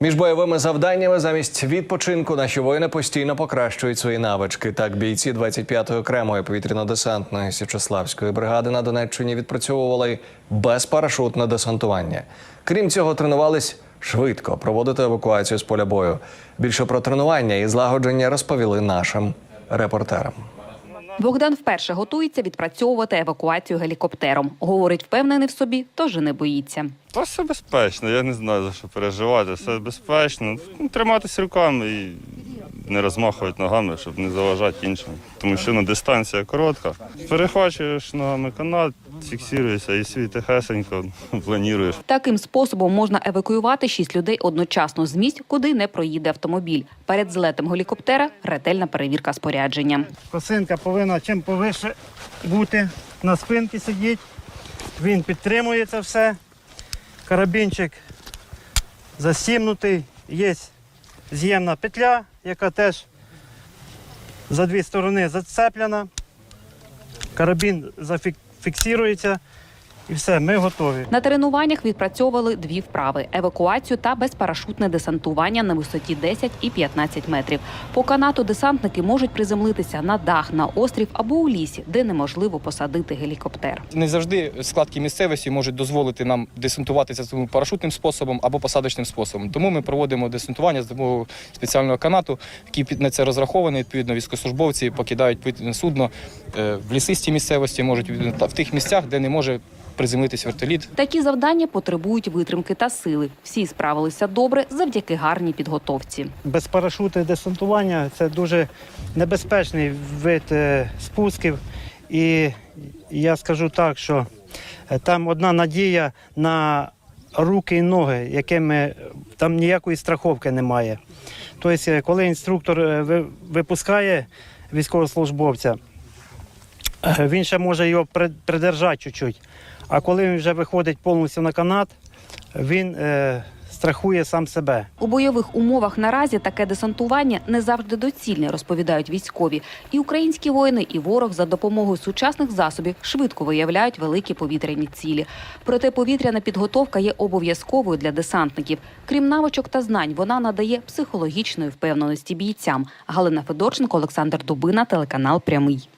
Між бойовими завданнями замість відпочинку наші воїни постійно покращують свої навички. Так, бійці 25-ї окремої повітряно-десантної Січославської бригади на Донеччині відпрацьовували безпарашутне десантування. Крім цього, тренувались швидко проводити евакуацію з поля бою. Більше про тренування і злагодження розповіли нашим репортерам. Богдан вперше готується відпрацьовувати евакуацію гелікоптером. Говорить, впевнений в собі, тож не боїться. Та все безпечно, я не знаю за що переживати. Все безпечно. Ну, Триматися руками і не розмахувати ногами, щоб не заважати іншим. Тому що ну, дистанція коротка. Перехвачуєш ногами канат, фіксуєшся і свій тихесенько плануєш. Таким способом можна евакуювати шість людей одночасно з місць, куди не проїде автомобіль. Перед злетом гелікоптера ретельна перевірка спорядження. Косинка повинна чим повише бути, на спинці сидіть. Він підтримує це все. Карабінчик засімнутий. Є з'ємна петля, яка теж за дві сторони зацеплена. Карабін зафіксується і все, ми готові. На тренуваннях відпрацьовували дві вправи: евакуацію та безпарашутне десантування на висоті 10 і 15 метрів. По канату десантники можуть приземлитися на дах, на острів або у лісі, де неможливо посадити гелікоптер. Не завжди складки місцевості можуть дозволити нам десантуватися цим парашутним способом або посадочним способом. Тому ми проводимо десантування з допомогою спеціального канату, який на це розрахований. Відповідно, військовослужбовці покидають судно е, в лісистій місцевості, можуть в тих місцях, де не може приземлитись вертоліт. Такі завдання потребують витримки та сили. Всі справилися добре завдяки гарній підготовці. Без парашути десантування це дуже небезпечний вид е, спусків. І я скажу так, що е, там одна надія на руки і ноги, якими там ніякої страховки немає. Тобто, е, коли інструктор випускає військовослужбовця, він ще може його при- придержати чуть-чуть. А коли він вже виходить повністю на канат, він е, страхує сам себе. У бойових умовах наразі таке десантування не завжди доцільне, розповідають військові. І українські воїни, і ворог за допомогою сучасних засобів швидко виявляють великі повітряні цілі. Проте повітряна підготовка є обов'язковою для десантників. Крім навичок та знань, вона надає психологічної впевненості бійцям. Галина Федорченко, Олександр Дубина, телеканал Прямий.